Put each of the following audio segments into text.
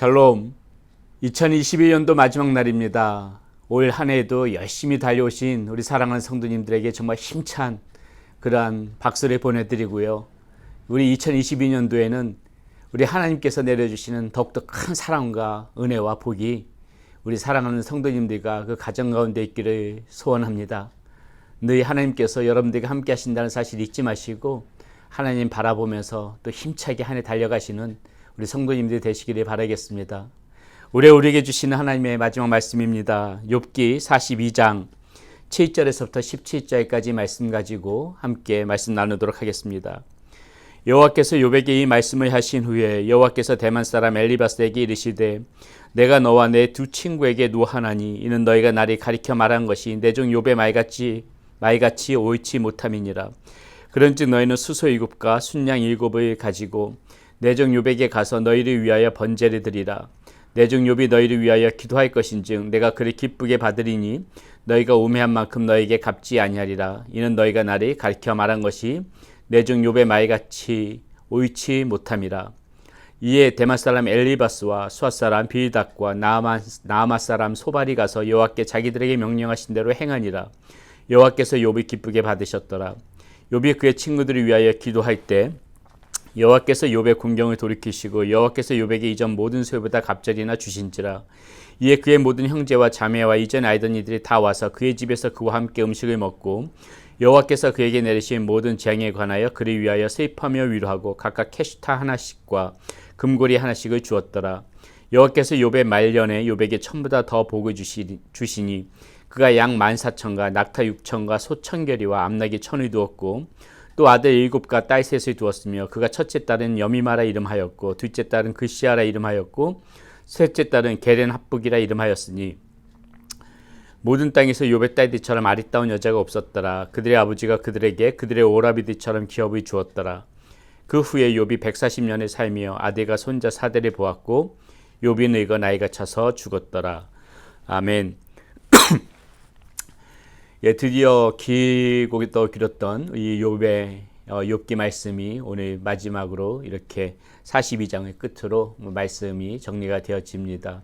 샬롬. 2022년도 마지막 날입니다. 올 한 해도 열심히 달려오신 우리 사랑하는 성도님들에게 정말 힘찬 그러한 박수를 보내드리고요. 우리 2022년도에는 우리 하나님께서 내려주시는 더욱더 큰 사랑과 은혜와 복이 우리 사랑하는 성도님들과 그 가정 가운데 있기를 소원합니다. 늘 하나님께서 여러분들과 함께 하신다는 사실 잊지 마시고 하나님 바라보면서 또 힘차게 한 해 달려가시는 우리 성도님들이 되시기를 바라겠습니다. 올해 우리에게 주시는 하나님의 마지막 말씀입니다. 욥기 42장 7절에서부터 17절까지 말씀 가지고 함께 말씀 나누도록 하겠습니다. 여호와께서 욥에게 이 말씀을 하신 후에 여호와께서 대만 사람 엘리바스에게 이르시되 내가 너와 내 두 친구에게 노하나니 이는 너희가 나를 가리켜 말한 것이 내종 욥의 말같이 말같이 옳지 못함이니라 그런즉 너희는 수소 일곱과 순양 일곱을 가지고 내종 욥에게 가서 너희를 위하여 번제를 드리라. 내종 욥이 너희를 위하여 기도할 것인즉 내가 그를 기쁘게 받으리니 너희가 우매한 만큼 너희에게 갚지 아니하리라. 이는 너희가 나를 가리켜 말한 것이 내종 욥의 말같이 옳지 못함이라. 이에 대만 사람 엘리바스와 수아 사람 빌닥과 나마, 나마 사람 소발이 가서 여호와께 자기들에게 명령하신 대로 행하니라. 여호와께서 욥을 기쁘게 받으셨더라. 욥이 그의 친구들을 위하여 기도할 때 여호와께서 욥의 공경을 돌이키시고 여호와께서 욥에게 이전 모든 소유보다 갑절이나 주신지라. 이에 그의 모든 형제와 자매와 이전 알던 이들이 다 와서 그의 집에서 그와 함께 음식을 먹고 여호와께서 그에게 내리신 모든 재앙에 관하여 그를 위하여 세입하며 위로하고 각각 캐시타 하나씩과 금고리 하나씩을 주었더라. 여호와께서 욥의 말년에 욥에게 천보다 더 복을 주시, 주시니 그가 양 만사천과 낙타 육천과 소 천결이와 암나기 천을 두었고 또 아들 일곱과 딸 셋을 두었으며 그가 첫째 딸은 여미마라 이름하였고 둘째 딸은 글시아라 이름하였고 셋째 딸은 게렌 합북이라 이름하였으니 모든 땅에서 욥의 딸들처럼 아리따운 여자가 없었더라. 그들의 아버지가 그들에게 그들의 오라비들처럼 기업을 주었더라. 그 후에 욥이 140년을 살며 아들과 손자 사대를 보았고 욥이 늙어 나이가 차서 죽었더라. 아멘 예, 드디어 길고 또 길었던 이 욥의 어, 욥기 말씀이 오늘 마지막으로 이렇게 42장의 끝으로 말씀이 정리가 되어집니다.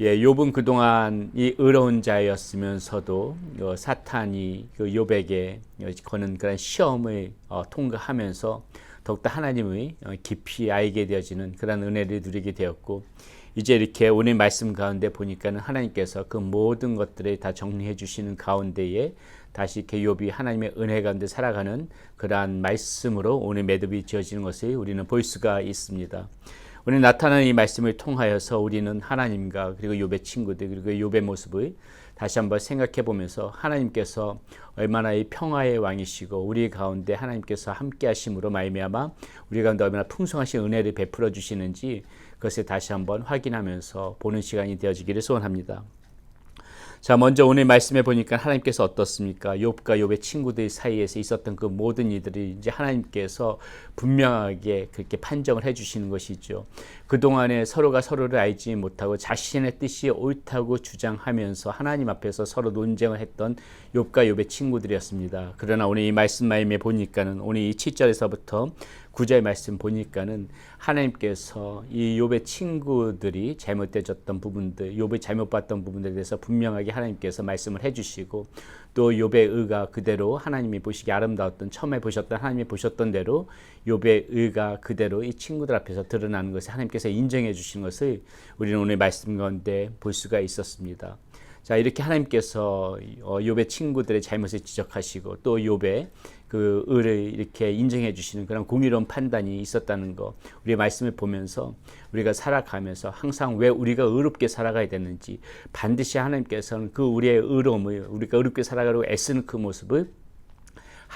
예, 욥은 그동안 이 의로운 자였으면서도 어, 사탄이 그 욥에게 거는 그런 시험을 어, 통과하면서 더욱더 하나님의 어, 깊이 알게 되어지는 그런 은혜를 누리게 되었고 이제 이렇게 오늘 말씀 가운데 보니까는 하나님께서 그 모든 것들을 다 정리해 주시는 가운데에 다시 이렇게 욥이 하나님의 은혜 가운데 살아가는 그러한 말씀으로 오늘 매듭이 지어지는 것을 우리는 볼 수가 있습니다. 오늘 나타나는 이 말씀을 통하여서 우리는 하나님과 그리고 욥의 친구들 그리고 욥의 모습을 다시 한번 생각해 보면서 하나님께서 얼마나 이 평화의 왕이시고 우리 가운데 하나님께서 함께 하심으로 말미암아 우리 가운데 얼마나 풍성하신 은혜를 베풀어 주시는지 그것을 다시 한번 확인하면서 보는 시간이 되어지기를 소원합니다. 자, 먼저 오늘 말씀해 보니까 하나님께서 어떻습니까? 욥과 욥의 친구들 사이에서 있었던 그 모든 이들이 이제 하나님께서 분명하게 그렇게 판정을 해 주시는 것이죠. 그동안에 서로가 서로를 알지 못하고 자신의 뜻이 옳다고 주장하면서 하나님 앞에서 서로 논쟁을 했던 욥과 욥의 친구들이었습니다. 그러나 오늘 이 말씀 말씀에 보니까는 오늘 이 7절에서부터 구절 말씀 보니까는 하나님께서 이 욥의 친구들이 잘못되졌던 부분들, 욥이 잘못 봤던 부분들에 대해서 분명하게 하나님께서 말씀을 해주시고 또 욥의 의가 그대로 하나님이 보시기 아름다웠던 처음에 보셨던 하나님이 보셨던 대로 욥의 의가 그대로 이 친구들 앞에서 드러나는 것을 하나님께서 인정해 주신 것을 우리는 오늘 말씀 가운데 볼 수가 있었습니다. 자 이렇게 하나님께서 어, 욥의 친구들의 잘못을 지적하시고 또 욥의 그 의를 이렇게 인정해 주시는 그런 공의로운 판단이 있었다는 거 우리의 말씀을 보면서 우리가 살아가면서 항상 왜 우리가 의롭게 살아가야 되는지 반드시 하나님께서는 그 우리의 의로움을 우리가 의롭게 살아가려고 애쓰는 그 모습을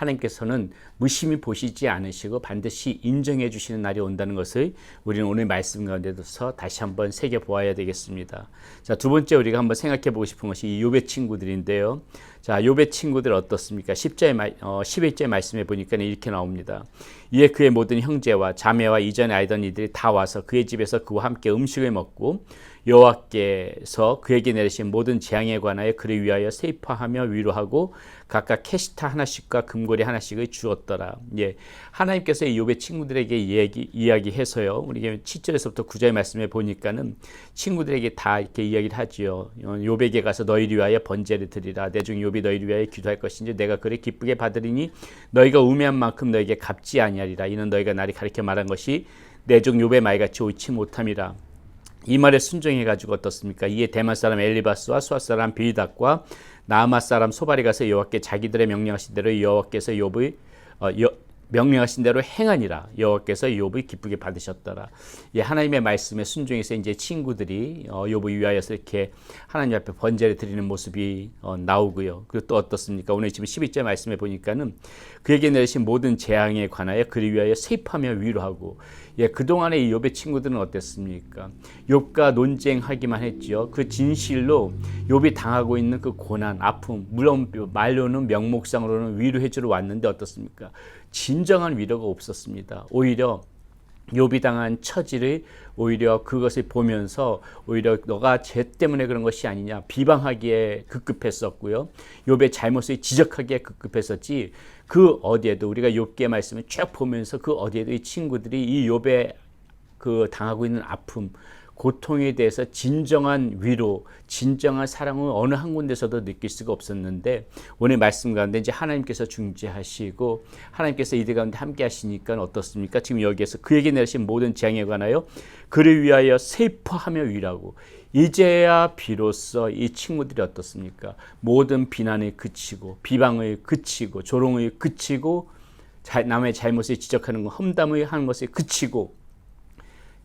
하나님께서는 무심히 보시지 않으시고 반드시 인정해 주시는 날이 온다는 것을 우리는 오늘 말씀 가운데서 다시 한번 새겨 보아야 되겠습니다. 자, 두 번째 우리가 한번 생각해 보고 싶은 것이 이 욥의 친구들인데요. 자, 욥의 친구들 어떻습니까? 10절 어, 11절 말씀에 보니까 이렇게 나옵니다. 이에 그의 모든 형제와 자매와 이전에 알던 이들이 다 와서 그의 집에서 그와 함께 음식을 먹고 여호와께서 그에게 내리신 모든 재앙에 관하여 그를 위하여 세이파하며 위로하고 각각 캐시타 하나씩과 금고리 하나씩을 주었더라. 예, 하나님께서 욥의 친구들에게 이야기, 이야기해서요. 우리 7절에서부터 9절 말씀에 보니까는 친구들에게 다 이렇게 이야기를 하지요. 욥에게 가서 너희를 위하여 번제를 드리라. 내중 욥이 너희를 위하여 기도할 것인지 내가 그를 기쁘게 받으리니 너희가 우매한 만큼 너에게 갚지 아니하리라. 이는 너희가 나를 가리켜 말한 것이 내중 욥의 말같이 옳지 못함이라. 이 말에 순종해 가지고 어떻습니까? 이에 대만 사람 엘리바스와 수아 사람 빌닷과 나아마 사람 소발이 가서 여호와께 자기들의 명령하신 대로 여호와께서 욥의 어, 여, 명령하신 대로 행하니라 여호와께서 욥을 기쁘게 받으셨더라. 예, 하나님의 말씀에 순종해서 이제 친구들이 어, 욥을 위하여서 이렇게 하나님 앞에 번제를 드리는 모습이 어, 나오고요. 그리고 또 어떻습니까? 오늘 지금 12절 말씀에 보니까는 그에게 내리신 모든 재앙에 관하여 그를 위하여 세입하며 위로하고 예, 그동안의 이 욥의 친구들은 어땠습니까? 욥과 논쟁하기만 했지요. 그 진실로 욥이 당하고 있는 그 고난, 아픔, 물론 말로는 명목상으로는 위로해 주러 왔는데 어떻습니까? 진정한 위로가 없었습니다. 오히려 욥이 당한 처지를 오히려 그것을 보면서 오히려 너가 죄 때문에 그런 것이 아니냐 비방하기에 급급했었고요. 욥의 잘못을 지적하기에 급급했었지 그 어디에도 우리가 욥기의 말씀을 쭉 보면서 그 어디에도 이 친구들이 이 욥의 그 당하고 있는 아픔 고통에 대해서 진정한 위로, 진정한 사랑을 어느 한 군데서도 느낄 수가 없었는데 오늘 말씀 가운데 이제 하나님께서 중재하시고 하나님께서 이들 가운데 함께 하시니까 어떻습니까? 지금 여기에서 그에게 내리신 모든 재앙에 관하여 그를 위하여 세포하며 위라고 이제야 비로소 이 친구들이 어떻습니까? 모든 비난을 그치고 비방을 그치고 조롱을 그치고 남의 잘못을 지적하는 것, 험담을 하는 것을 그치고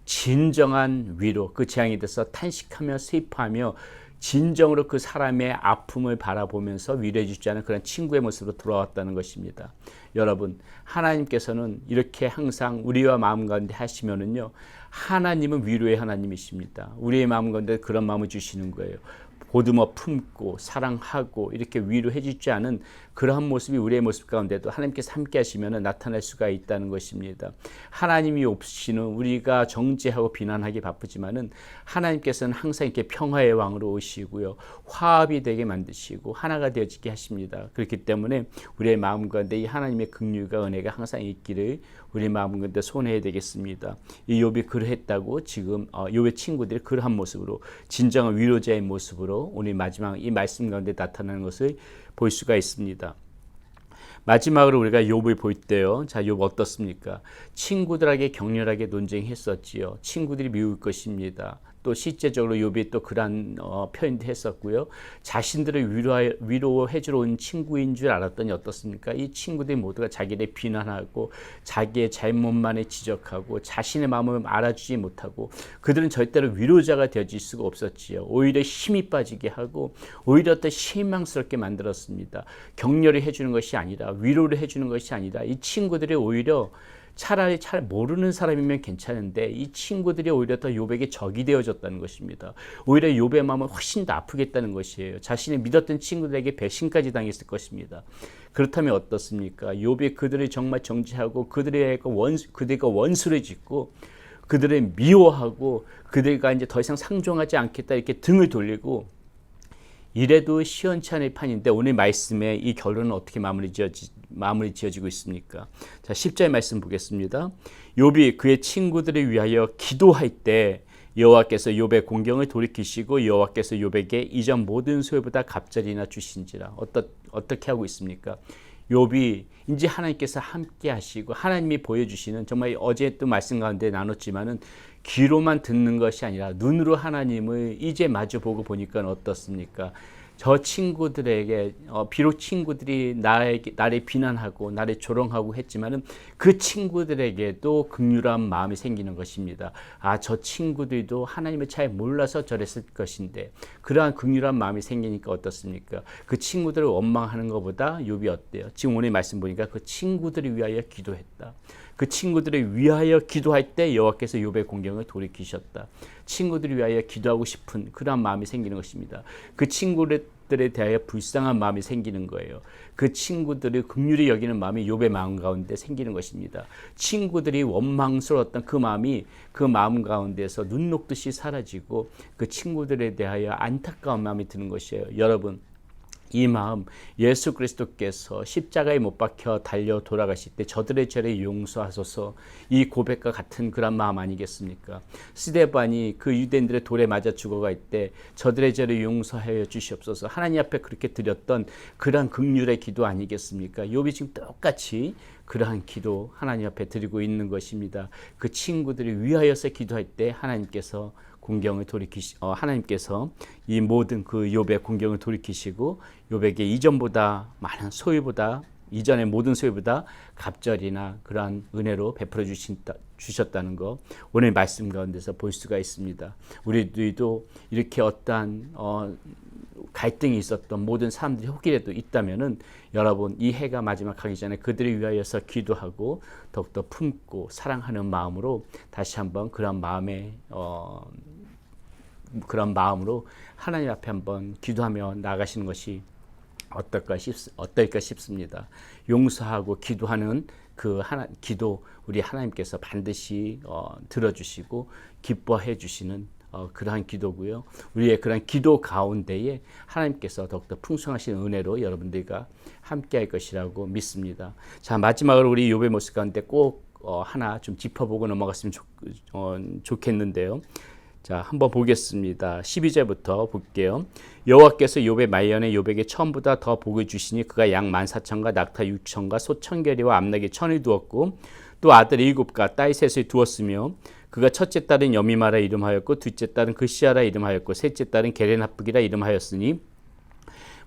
진정한 위로 그 재앙이 돼서 탄식하며 슬퍼하며 진정으로 그 사람의 아픔을 바라보면서 위로해 주지 않은 그런 친구의 모습으로 돌아왔다는 것입니다. 여러분, 하나님께서는 이렇게 항상 우리와 마음 가운데 하시면은요, 하나님은 위로의 하나님이십니다. 우리의 마음 가운데 그런 마음을 주시는 거예요. 보듬어 품고 사랑하고 이렇게 위로해 주지 않은 그러한 모습이 우리의 모습 가운데도 하나님께서 함께 하시면 나타날 수가 있다는 것입니다. 하나님이 없이는 우리가 정죄하고 비난하기 바쁘지만은 하나님께서는 항상 이렇게 평화의 왕으로 오시고요. 화합이 되게 만드시고 하나가 되어지게 하십니다. 그렇기 때문에 우리의 마음 가운데 이 하나님의 긍휼과 은혜가 항상 있기를 우리 마음 가운데 손해야 되겠습니다. 이 욥이 그러했다고 지금 어, 욥의 친구들이 그러한 모습으로 진정한 위로자의 모습으로 오늘 마지막 이 말씀 가운데 나타나는 것을 볼 수가 있습니다. 마지막으로 우리가 욥을 볼 때요. 자, 욥 어떻습니까? 친구들에게 격렬하게 논쟁했었지요. 친구들이 미울 것입니다. 또 실제적으로 욥이 또 그런 어, 표현도 했었고요. 자신들을 위로해, 위로해 주러 온 친구인 줄 알았더니 어떻습니까? 이 친구들이 모두가 자기를 비난하고 자기의 잘못만을 지적하고 자신의 마음을 알아주지 못하고 그들은 절대로 위로자가 되어질 수가 없었지요. 오히려 힘이 빠지게 하고 오히려 더 실망스럽게 만들었습니다. 격려를 해주는 것이 아니라 위로를 해주는 것이 아니라 이 친구들이 오히려 차라리 잘 모르는 사람이면 괜찮은데 이 친구들이 오히려 더 요백의 적이 되어졌다는 것입니다. 오히려 요백의 마음을 훨씬 더 아프겠다는 것이에요. 자신이 믿었던 친구들에게 배신까지 당했을 것입니다. 그렇다면 어떻습니까? 요백 그들을 정말 정지하고 그들의 원수, 그들과 원수를 짓고 그들을 미워하고 그들과 이제 더 이상 상종하지 않겠다 이렇게 등을 돌리고 이래도 시원찮을 판인데 오늘 말씀에 이 결론은 어떻게 마무리 지어지, 마무리 지어지고 있습니까? 자, 10절 말씀 보겠습니다. 욥이 그의 친구들을 위하여 기도할 때 여호와께서 욥의 공경을 돌이키시고 여호와께서 욥에게 이전 모든 소유보다 갑절이나 주신지라. 어떠, 어떻게 하고 있습니까? 욥이 이제 하나님께서 함께 하시고 하나님이 보여 주시는 정말 어제 또 말씀 가운데 나눴지만은 귀로만 듣는 것이 아니라 눈으로 하나님을 이제 마주 보고 보니까 어떻습니까? 저 친구들에게 어, 비록 친구들이 나에게 나를 비난하고 나를 조롱하고 했지만은 그 친구들에게도 극률한 마음이 생기는 것입니다. 아, 저 친구들도 하나님을 잘 몰라서 저랬을 것인데 그러한 극률한 마음이 생기니까 어떻습니까? 그 친구들을 원망하는 것보다 욥이 어때요? 지금 오늘 말씀 보니까 그 친구들을 위하여 기도했다. 그 친구들을 위하여 기도할 때 여호와께서 욥의 공경을 돌이키셨다. 친구들을 위하여 기도하고 싶은 그러한 마음이 생기는 것입니다. 그 친구들을 그것들에 대하여 불쌍한 마음이 생기는 거예요. 그 친구들을 긍휼히 여기는 마음이 욥의 마음 가운데 생기는 것입니다. 친구들이 원망스러웠던 그 마음이 그 마음 가운데서 눈 녹듯이 사라지고 그 친구들에 대하여 안타까운 마음이 드는 것이에요. 여러분 이 마음 예수 그리스도께서 십자가에 못 박혀 달려 돌아가실 때 저들의 죄를 용서하소서 이 고백과 같은 그런 마음 아니겠습니까? 스데반이 그 유대인들의 돌에 맞아 죽어갈 때 저들의 죄를 용서하여 주시옵소서 하나님 앞에 그렇게 드렸던 그러한 극률의 기도 아니겠습니까? 욥이 지금 똑같이 그러한 기도 하나님 앞에 드리고 있는 것입니다. 그 친구들이 위하여서 기도할 때 하나님께서 공경을 돌이키시 어, 하나님께서 이 모든 그 욥의 공경을 돌이키시고 욥에게 이전보다 많은 소유보다 이전의 모든 소유보다 갑절이나 그러한 은혜로 베풀어 주신다, 주셨다는 거 오늘 말씀 가운데서 볼 수가 있습니다. 우리들도 이렇게 어떠한 어, 갈등이 있었던 모든 사람들이 혹이라도 있다면은 여러분 이 해가 마지막 하기 전에 그들을 위하여서 기도하고 더욱더 품고 사랑하는 마음으로 다시 한번 그런 마음에 어, 그런 마음으로 하나님 앞에 한번 기도하며 나가시는 것이 어떨까 싶 어떨까 싶습니다. 용서하고 기도하는 그 하나 기도 우리 하나님께서 반드시 어, 들어주시고 기뻐해 주시는 어, 그러한 기도고요. 우리의 그러한 기도 가운데에 하나님께서 더욱더 풍성하신 은혜로 여러분들과 함께할 것이라고 믿습니다. 자 마지막으로 우리 욥의 모습 가운데 꼭 어, 하나 좀 짚어보고 넘어갔으면 좋, 어, 좋겠는데요. 자, 한번 보겠습니다. 12절부터 볼게요. 여호와께서 욥의 말년에 욥에게 처음보다 더 복을 주시니 그가 양 14,000과 낙타 6,000과 소 천개리와 암나귀 천을 두었고 또 아들 일곱과 딸 셋을 두었으며 그가 첫째 딸은 여미마라 이름하였고 둘째 딸은 그시아라 이름하였고 셋째 딸은 게레나프기라 이름하였으니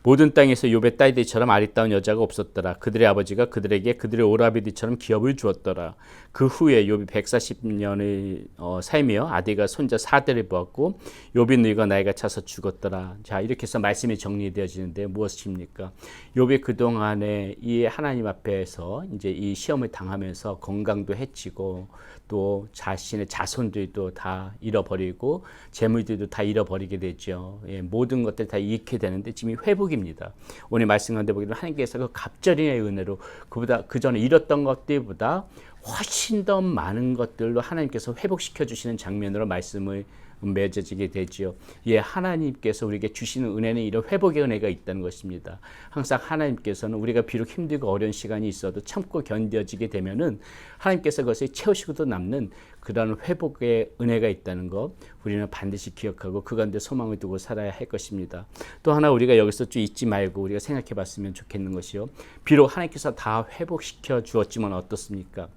모든 땅에서 욥의 딸들처럼 아리따운 여자가 없었더라. 그들의 아버지가 그들에게 그들의 오라비들처럼 기업을 주었더라. 그 후에 욥이 140년을 어, 살며 아디가 손자 사대를 보았고 욥이 늙어 나이가 차서 죽었더라. 자 이렇게 해서 말씀이 정리되어지는데 무엇입니까? 욥이 그 동안에 이 하나님 앞에서 이제 이 시험을 당하면서 건강도 해치고 또 자신의 자손들도 다 잃어버리고 재물들도 다 잃어버리게 되죠. 예, 모든 것들 다 잃게 되는데 지금 회복입니다. 오늘 말씀 가운데 보기로 하나님께서 그 갑절의 은혜로 그보다 그 전에 잃었던 것들보다 훨씬 더 많은 것들로 하나님께서 회복시켜 주시는 장면으로 말씀을 맺어지게 되지요. 예, 하나님께서 우리에게 주시는 은혜는 이런 회복의 은혜가 있다는 것입니다. 항상 하나님께서는 우리가 비록 힘들고 어려운 시간이 있어도 참고 견뎌지게 되면은 하나님께서 그것을 채우시고도 남는 그런 회복의 은혜가 있다는 것 우리는 반드시 기억하고 그 가운데 소망을 두고 살아야 할 것입니다. 또 하나 우리가 여기서 좀 잊지 말고 우리가 생각해 봤으면 좋겠는 것이요. 비록 하나님께서 다 회복시켜 주었지만 어떻습니까?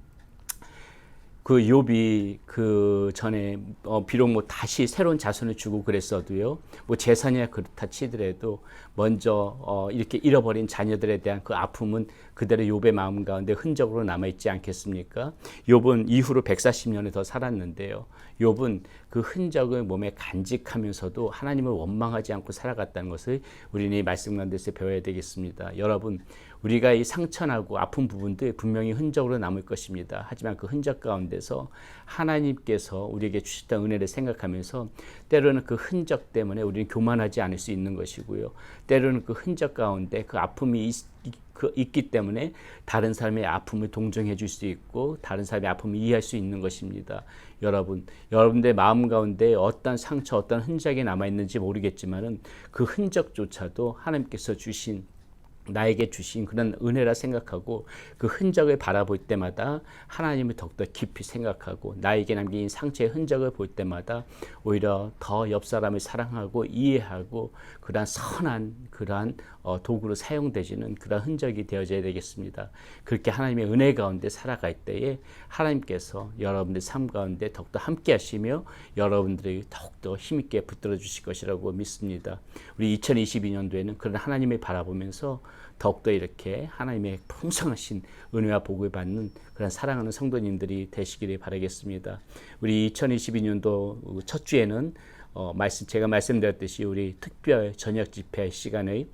그 욥이 그 전에 어 비록 뭐 다시 새로운 자손을 주고 그랬어도요. 뭐 재산이야 그렇다 치더라도 먼저 어 이렇게 잃어버린 자녀들에 대한 그 아픔은 그대로 욥의 마음 가운데 흔적으로 남아 있지 않겠습니까? 욥은 이후로 140년을 더 살았는데요. 욥은 그 흔적을 몸에 간직하면서도 하나님을 원망하지 않고 살아갔다는 것을 우리는 이 말씀 가운데서 배워야 되겠습니다. 여러분 우리가 이 상처나고 아픈 부분들 분명히 흔적으로 남을 것입니다. 하지만 그 흔적 가운데서 하나님께서 우리에게 주셨던 은혜를 생각하면서 때로는 그 흔적 때문에 우리는 교만하지 않을 수 있는 것이고요. 때로는 그 흔적 가운데 그 아픔이 있, 그 있기 때문에 다른 사람의 아픔을 동정해 줄 수 있고 다른 사람의 아픔을 이해할 수 있는 것입니다. 여러분, 여러분들의 마음 가운데 어떤 상처, 어떤 흔적이 남아 있는지 모르겠지만은 그 흔적조차도 하나님께서 주신 나에게 주신 그런 은혜라 생각하고 그 흔적을 바라볼 때마다 하나님을 더욱더 깊이 생각하고 나에게 남긴 상처의 흔적을 볼 때마다 오히려 더 옆 사람을 사랑하고 이해하고 그러한 선한 그러한 어, 도구로 사용되지는 그런 흔적이 되어져야 되겠습니다. 그렇게 하나님의 은혜 가운데 살아갈 때에 하나님께서 여러분들 삶 가운데 더욱더 함께 하시며 여러분들이 더욱더 힘있게 붙들어 주실 것이라고 믿습니다. 우리 2022년도에는 그런 하나님을 바라보면서 더욱더 이렇게 하나님의 풍성하신 은혜와 복을 받는 그런 사랑하는 성도님들이 되시기를 바라겠습니다. 우리 2022년도 첫 주에는 어, 말씀 제가 말씀드렸듯이 우리 특별 저녁 집회 시간의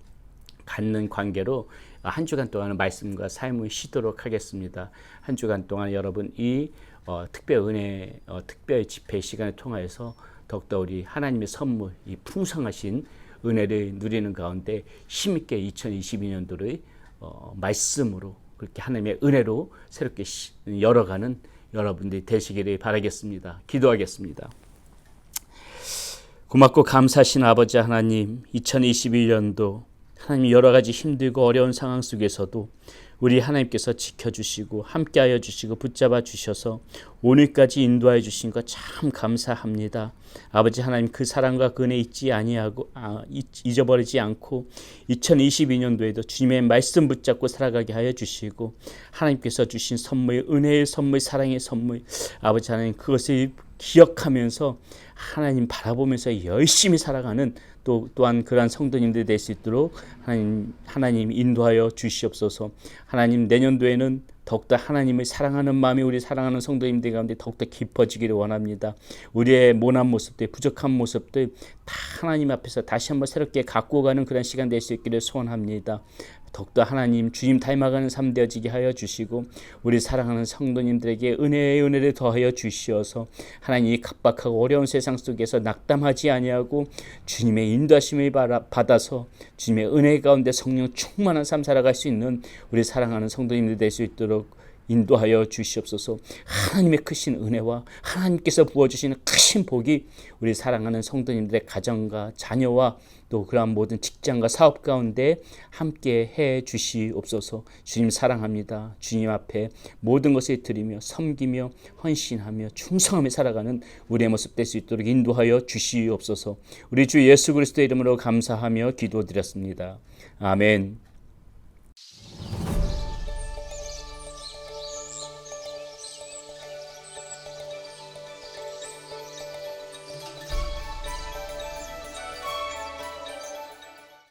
갖는 관계로 한 주간 동안 말씀과 삶을 쉬도록 하겠습니다. 한 주간 동안 여러분 이 어, 특별 은혜, 어, 특별 집회 시간을 통하여서 더욱더 우리 하나님의 선물, 이 풍성하신 은혜를 누리는 가운데 힘있게 2022년도를 어, 말씀으로 그렇게 하나님의 은혜로 새롭게 시- 열어가는 여러분들이 되시기를 바라겠습니다. 기도하겠습니다. 고맙고 감사하신 아버지 하나님, 2021년도 하나님 여러 가지 힘들고 어려운 상황 속에서도 우리 하나님께서 지켜주시고 함께하여 주시고 붙잡아 주셔서 오늘까지 인도하여 주신 것 참 감사합니다. 아버지 하나님 그 사랑과 그 은혜 잊지 아니하고 아, 잊- 잊어버리지 않고 2022년도에도 주님의 말씀 붙잡고 살아가게 하여 주시고 하나님께서 주신 선물 은혜의 선물 사랑의 선물 아버지 하나님 그것을 기억하면서 하나님 바라보면서 열심히 살아가는 또 또한 그러한 성도님들 될수 있도록 하나님 하나님 인도하여 주시옵소서. 하나님 내년도에는 더욱더 하나님을 사랑하는 마음이 우리 사랑하는 성도님들 가운데 더욱더 깊어지기를 원합니다. 우리의 모난 모습들, 부족한 모습들 다 하나님 앞에서 다시 한번 새롭게 갖고 가는 그런 시간 될 수 있기를 소원합니다. 더욱더 하나님 주님 닮아가는 삶 되어지게 하여 주시고 우리 사랑하는 성도님들에게 은혜의 은혜를 더하여 주시어서 하나님 이 각박하고 어려운 세상 속에서 낙담하지 아니하고 주님의 인도하심을 받아서 주님의 은혜 가운데 성령 충만한 삶 살아갈 수 있는 우리 사랑하는 성도님들 될 수 있도록 인도하여 주시옵소서. 하나님의 크신 은혜와 하나님께서 부어주시는 크신 복이 우리 사랑하는 성도님들의 가정과 자녀와 또 그러한 모든 직장과 사업 가운데 함께 해 주시옵소서. 주님 사랑합니다. 주님 앞에 모든 것을 드리며 섬기며 헌신하며 충성하며 살아가는 우리의 모습 될 수 있도록 인도하여 주시옵소서. 우리 주 예수 그리스도의 이름으로 감사하며 기도드렸습니다. 아멘.